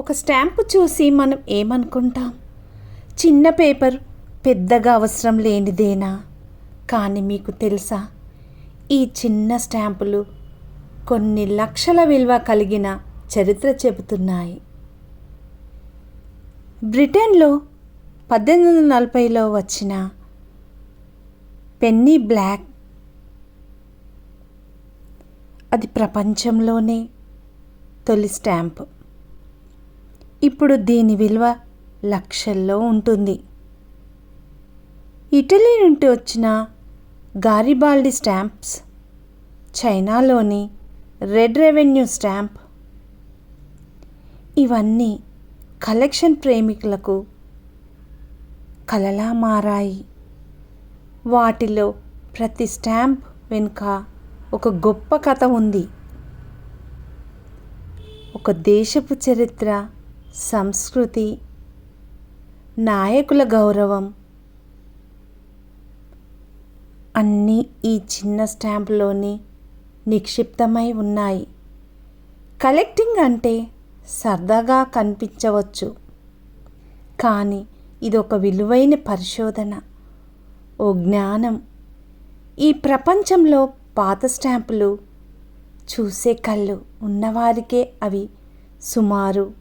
ఒక స్టాంపు చూసి మనం ఏమనుకుంటాం? చిన్న పేపర్ పెద్దగా అవసరం లేనిదేనా? కానీ మీకు తెలుసా ఈ చిన్న స్టాంపులు కొన్ని లక్షల విలువ కలిగిన చరిత్ర చెబుతున్నాయి. బ్రిటన్లో పద్దెనిమిది వందల నలభైలో వచ్చిన పెన్నీ బ్లాక్. అది ప్రపంచంలోనే తొలి స్టాంప్. ఇప్పుడు దీని విలువ లక్షల్లో ఉంటుంది. ఇటలీ నుండి వచ్చిన గారిబాల్డి స్టాంప్స్ చైనాలోని రెడ్ రెవెన్యూ స్టాంప్ ఇవన్నీ కలెక్షన్ ప్రేమికులకు కలలా మారాయి. వాటిలో ప్రతి స్టాంప్ వెనుక ఒక గొప్ప కథ ఉంది. ఒక దేశపు చరిత్ర సంస్కృతి నాయకుల గౌరవం. అన్నీ ఈ చిన్న స్టాంపులోని నిక్షిప్తమై ఉన్నాయి. కలెక్టింగ్ అంటే సరదాగా కనిపించవచ్చు. కానీ ఇది ఒక విలువైన పరిశోధన ఓ జ్ఞానం. ఈ ప్రపంచంలో పాత స్టాంపులు చూసే కళ్ళు ఉన్నవారికే అవి సుమారు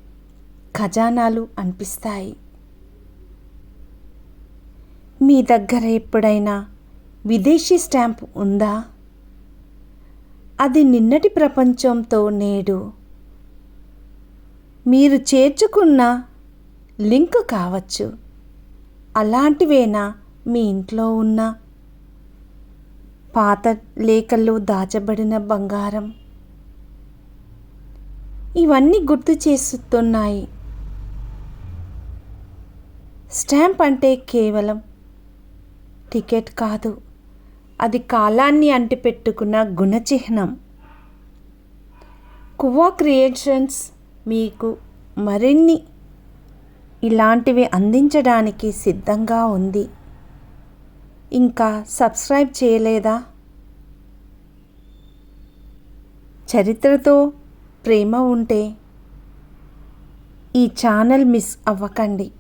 ఖజానాలు అనిపిస్తాయి. మీ దగ్గర ఎప్పుడైనా విదేశీ స్టాంప్ ఉందా? అది నిన్నటి ప్రపంచంతో నేడు. మీరు చేర్చుకున్న లింక్ కావచ్చు. అలాంటివేనా మీ ఇంట్లో ఉన్న? పాత లేఖల్లో దాచబడిన బంగారం. ఇవన్నీ గుర్తు చేస్తున్నాయి. స్టాంప్ అంటే కేవలం టికెట్ కాదు అది కాలాన్ని అంటిపెట్టుకున్న గుణచిహ్నం. కువా క్రియేషన్స్ మీకు మరిన్ని ఇలాంటివి అందించడానికి సిద్ధంగా ఉంది. ఇంకా సబ్స్క్రైబ్ చేయలేదా? చరిత్రతో ప్రేమ ఉంటే ఈ ఛానల్ మిస్ అవ్వకండి.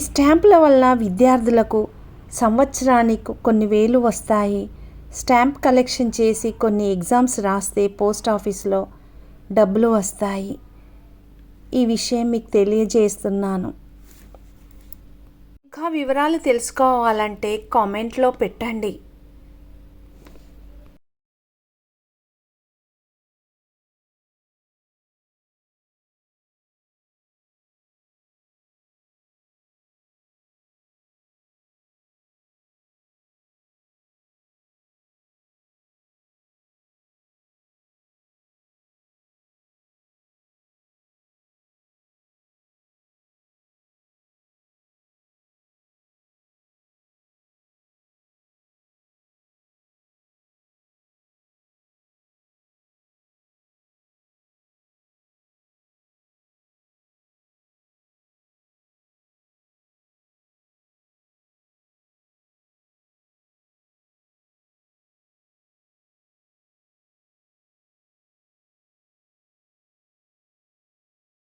స్టాంపుల వల్ల విద్యార్థులకు సంవత్సరానికి కొన్ని వేలు వస్తాయి. స్టాంప్ కలెక్షన్ చేసి కొన్ని ఎగ్జామ్స్ రాస్తే పోస్ట్ ఆఫీస్లో డబ్బులు వస్తాయి. ఈ విషయం మీకు తెలియజేస్తున్నాను. ఇంకా వివరాలు తెలుసుకోవాలంటే కామెంట్లో పెట్టండి.